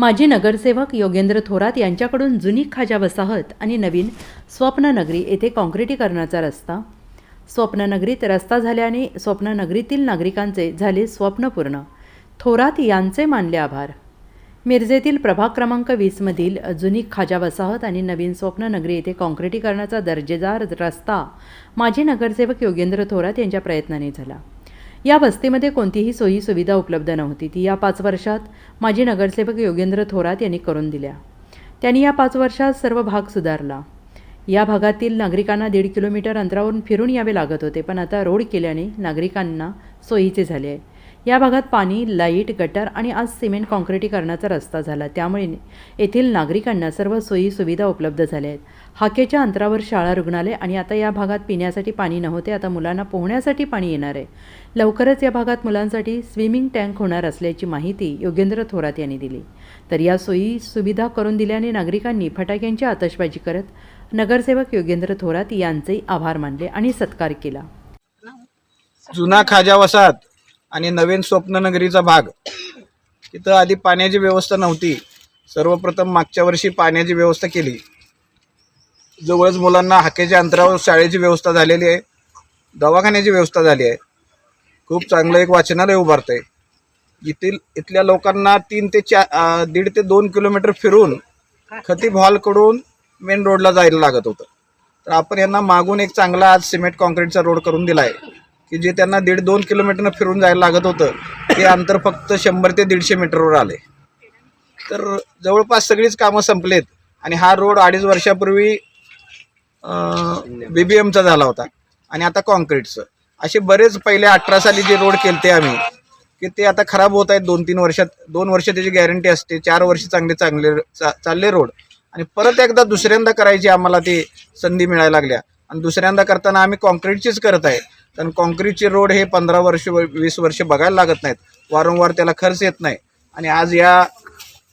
माजी नगरसेवक योगेंद्र थोरात यांच्याकडून जुनी खाजा वसाहत आणि नवीन स्वप्ननगरी येथे काँक्रिटीकरणाचा रस्ता. स्वप्ननगरीत रस्ता झाल्याने स्वप्ननगरीतील नागरिकांचे झाले स्वप्न पूर्ण. थोरात यांचे मानले आभार. मिरजेतील प्रभाग क्रमांक वीसमधील जुनी खाजा वसाहत आणि नवीन स्वप्ननगरी येथे काँक्रिटीकरणाचा दर्जेदार रस्ता माजी नगरसेवक योगेंद्र थोरात यांच्या प्रयत्नाने झाला. या वस्तीमध्ये कोणतीही सोयी सुविधा उपलब्ध नव्हती. ती या पाच वर्षात माजी नगरसेवक योगेंद्र थोरात यांनी करून दिल्या. त्यांनी या पाच वर्षात सर्व भाग सुधारला. या भागातील नागरिकांना दीड किलोमीटर अंतरावरून फिरून यावे लागत होते पण आता रोड केल्याने नागरिकांना सोयीचे झाले आहे. या भागात पाणी लाइट गटर आणि आज सिमेंट काँक्रिटीकरणाचा रस्ता झाला. त्यामुळे येथील नागरिकांना सर्व सोयी सुविधा उपलब्ध झाल्या आहेत. हाकेच्या अंतरावर शाळा रुग्णालय आणि आता या भागात पिण्यासाठी पाणी नव्हते आता मुलांना पोहण्यासाठी पाणी येणार आहे. लवकरच या भागात मुलांसाठी स्विमिंग टँक होणार असल्याची माहिती योगेंद्र थोरात यांनी दिली. तर या सोयी सुविधा करून दिल्याने नागरिकांनी फटाक्यांची आतषबाजी करत नगरसेवक योगेंद्र थोरात यांचे आभार मानले आणि सत्कार केला. जुना खाजा वसात आणि नवीन स्वप्ननगरीचा भाग. तिथं आधी पाण्याची व्यवस्था नव्हती. सर्वप्रथम मागच्या वर्षी पाण्याची व्यवस्था केली. जवळच मुलांना हाकेच्या अंतरावर शाळेची व्यवस्था झालेली आहे. दवाखान्याची व्यवस्था झाली आहे. खूप चांगलं एक वाचनालय उभारतं आहे इथील इथल्या लोकांना तीन ते चार दीड ते दोन किलोमीटर फिरून खतीब हॉलकडून मेन रोडला जायला लागत होतं. तर आपण यांना मागून एक चांगला आज सिमेंट कॉन्क्रीटचा रोड करून दिला आहे की जे त्यांना दीड दोन किलोमीटरनं फिरून जायला लागत होतं ते अंतर फक्त शंभर ते दीडशे मीटरवर आले. तर जवळपास सगळीच कामं संपलेत आणि हा रोड अडीच वर्षापूर्वी बी बी एमचा झाला होता आणि आता कॉन्क्रीटचं. असे बरेच पहिले अठरा साली जे रोड केलते आम्ही की ते आता खराब होत आहेत दोन तीन वर्षात दोन वर्ष त्याची गॅरंटी असते चार वर्ष चांगले चांगले चा- चालले रोड. आणि परत एकदा दुसऱ्यांदा करायची आम्हाला ती संधी मिळायला लागल्या. आणि दुसऱ्यांदा करताना आम्ही कॉन्क्रीटचीच करत आहे. कारण कॉन्क्रीटचे रोड हे पंधरा वर्ष वीस वर्ष बघायला लागत नाहीत. वारंवार त्याला खर्च येत नाही. आणि आज या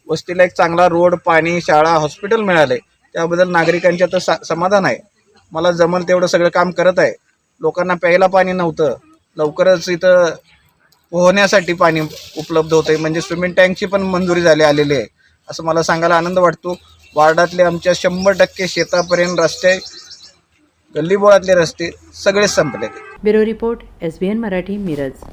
वस्तीला एक चांगला रोड पाणी शाळा हॉस्पिटल मिळाले. त्याबद्दल नागरिकांच्या तर सा- समाधान आहे. मला जमल तेवढं सगळं काम करत आहे. लोकांना प्यायला पाणी नव्हतं. लवकरच इथं पोहण्यासाठी पाणी उपलब्ध होतं म्हणजे स्विमिंग टँकची पण मंजुरी झाली आलेली आहे. असं मला सांगायला आनंद वाटतो. वार्डातले आमच्या शंभर टक्के शेतापर्यंत रस्ते गल्लीबोळातले रस्ते सगळेच संपले. Bureau report S B N Marathi Miraj.